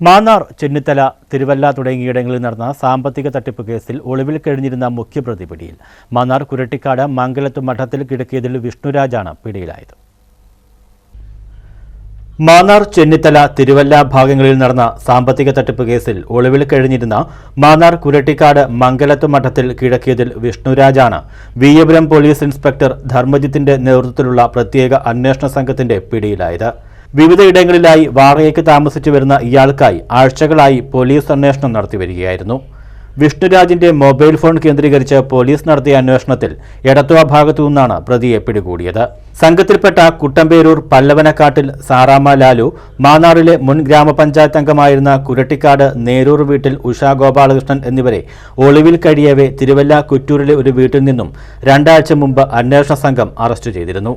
മാന്നാർ ചെന്നിത്തല തിരുവല്ല തുടങ്ങിയിടങ്ങളിൽ നടന്ന സാമ്പത്തിക തട്ടിപ്പ് കേസിൽ ഒളിവിൽ കഴിഞ്ഞിരുന്ന മുഖ്യപ്രതി പിടിയിൽ മാന്നാർ കുരട്ടിക്കാട് മംഗലത്ത് മഠത്തിൽ കിടക്കിയതിൽ വിഷ്ണുരാജാണ് പിടിയിലായത്. മാന്നാർ ചെന്നിത്തല തിരുവല്ല ഭാഗങ്ങളിൽ നടന്ന സാമ്പത്തിക തട്ടിപ്പ് കേസിൽ ഒളിവിൽ കഴിഞ്ഞിരുന്ന മാന്നാർ കുരട്ടിക്കാട് മംഗലത്ത് മഠത്തിൽ കിടക്കിയതിൽ വിഷ്ണുരാജാണ് വിയപുരം പോലീസ് ഇൻസ്പെക്ടർ ധർമ്മജിത്തിന്റെ നേതൃത്വത്തിലുള്ള പ്രത്യേക അന്വേഷണ സംഘത്തിന്റെ പിടിയിലായത്. വിവിധയിടങ്ങളിലായി വാടകയ്ക്ക് താമസിച്ചു വരുന്ന ഇയാൾക്കായി ആഴ്ചകളായി പോലീസ് അന്വേഷണം നടത്തിവരികയായിരുന്നു വിഷ്ണുരാജിന്റെ മൊബൈൽ ഫോൺ കേന്ദ്രീകരിച്ച് പോലീസ് നടത്തിയ അന്വേഷണത്തിൽ എടത്തുവ ഭാഗത്തു നിന്നാണ് പ്രതിയെ പിടികൂടിയത്. സംഘത്തിൽപ്പെട്ട കുട്ടമ്പേരൂർ പല്ലവനക്കാട്ടിൽ സാറാമ ലാലു മാന്നാറിലെ മുൻ ഗ്രാമപഞ്ചായത്ത് അംഗമായിരുന്ന കുരട്ടിക്കാട് നേരൂർ വീട്ടിൽ ഉഷാ ഗോപാലകൃഷ്ണൻ എന്നിവരെ ഒളിവിൽ കഴിയവേ തിരുവല്ല കുറ്റൂരിലെ ഒരു വീട്ടിൽ നിന്നും രണ്ടാഴ്ച മുമ്പ് അന്വേഷണ സംഘം അറസ്റ്റ് ചെയ്തിരുന്നു.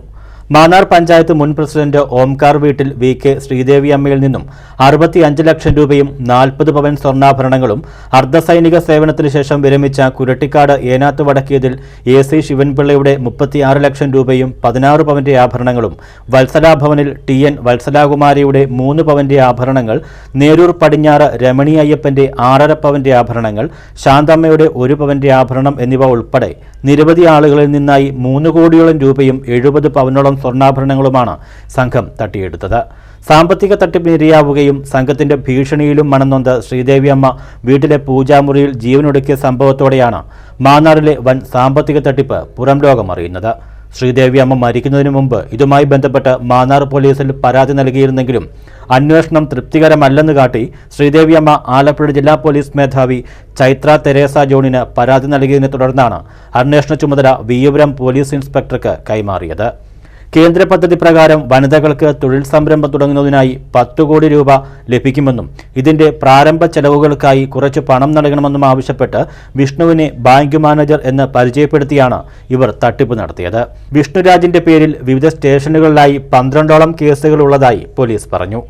മാന്നാർ പഞ്ചായത്ത് മുൻ പ്രസിഡന്റ് ഓംകാർ വീട്ടിൽ വി കെ ശ്രീദേവി അമ്മയിൽ നിന്നും അറുപത്തിയഞ്ച് ലക്ഷം രൂപയും നാൽപ്പത് പവൻ സ്വർണാഭരണങ്ങളും അർദ്ധസൈനിക സേവനത്തിന് ശേഷം വിരമിച്ച കുരട്ടിക്കാട് ഏനാത്ത് വടക്കിയതിൽ എ സി ശിവൻപിള്ളയുടെ മുപ്പത്തിയാറ് ലക്ഷം രൂപയും പതിനാറ് പവന്റെ ആഭരണങ്ങളും വത്സലാഭവനിൽ ടി എൻ വത്സലാകുമാരിയുടെ മൂന്ന് പവന്റെ ആഭരണങ്ങൾ നേരൂർ പടിഞ്ഞാറ് രമണി അയ്യപ്പന്റെ ആറര പവന്റെ ആഭരണങ്ങൾ ശാന്തമ്മയുടെ ഒരു പവന്റെ ആഭരണം എന്നിവ ഉൾപ്പെടെ നിരവധി ആളുകളിൽ നിന്നായി മൂന്ന് കോടിയോളം രൂപയും എഴുപത് പവനോളം സ്വർണാഭരണങ്ങളുമാണ് സംഘം തട്ടിയെടുത്തത്. സാമ്പത്തിക തട്ടിപ്പിനിരയാവുകയും സംഘത്തിന്റെ ഭീഷണിയിലും മണന്നൊന്ത് ശ്രീദേവിയമ്മ വീട്ടിലെ പൂജാമുറിയിൽ ജീവനൊടുക്കിയ സംഭവത്തോടെയാണ് മാന്നാറിലെ വൻ സാമ്പത്തിക തട്ടിപ്പ് പുറം ലോകം അറിയുന്നത്. ശ്രീദേവിയമ്മ മരിക്കുന്നതിന് മുമ്പ് ഇതുമായി ബന്ധപ്പെട്ട് മാന്നാർ പോലീസിൽ പരാതി നൽകിയിരുന്നെങ്കിലും അന്വേഷണം തൃപ്തികരമല്ലെന്ന് കാട്ടി ശ്രീദേവിയമ്മ ആലപ്പുഴ ജില്ലാ പോലീസ് മേധാവി ചൈത്ര തെരേസ ജോണിന് പരാതി നൽകിയതിനെ തുടർന്നാണ് അന്വേഷണ ചുമതല വിയ്യപുരം പോലീസ് ഇൻസ്പെക്ടർക്ക് കൈമാറിയത്. കേന്ദ്ര പദ്ധതി പ്രകാരം വനിതകൾക്ക് തൊഴിൽ സംരംഭം തുടങ്ങുന്നതിനായി പത്ത് കോടി രൂപ ലഭിക്കുമെന്നും ഇതിന്റെ പ്രാരംഭ ചെലവുകൾക്കായി കുറച്ച് പണം നൽകണമെന്നും ആവശ്യപ്പെട്ട് വിഷ്ണുവിനെ ബാങ്ക് മാനേജർ എന്ന് പരിചയപ്പെടുത്തിയാണ് ഇവർ തട്ടിപ്പ് നടത്തിയത്. വിഷ്ണുരാജിന്റെ പേരിൽ വിവിധ സ്റ്റേഷനുകളിലായി പന്ത്രണ്ടോളം കേസുകൾ ഉള്ളതായി പോലീസ് പറഞ്ഞു.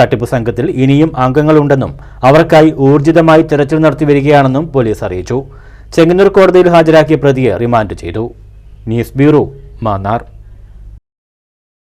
തട്ടിപ്പ് സംഘത്തിൽ ഇനിയും അംഗങ്ങളുണ്ടെന്നും അവർക്കായി ഊർജിതമായി തെരച്ചിൽ നടത്തി വരികയാണെന്നും പോലീസ് അറിയിച്ചു. ചെങ്ങന്നൂർ കോടതിയിൽ ഹാജരാക്കിയ പ്രതിയെ റിമാൻഡ് ചെയ്തു. News bureau Mannar.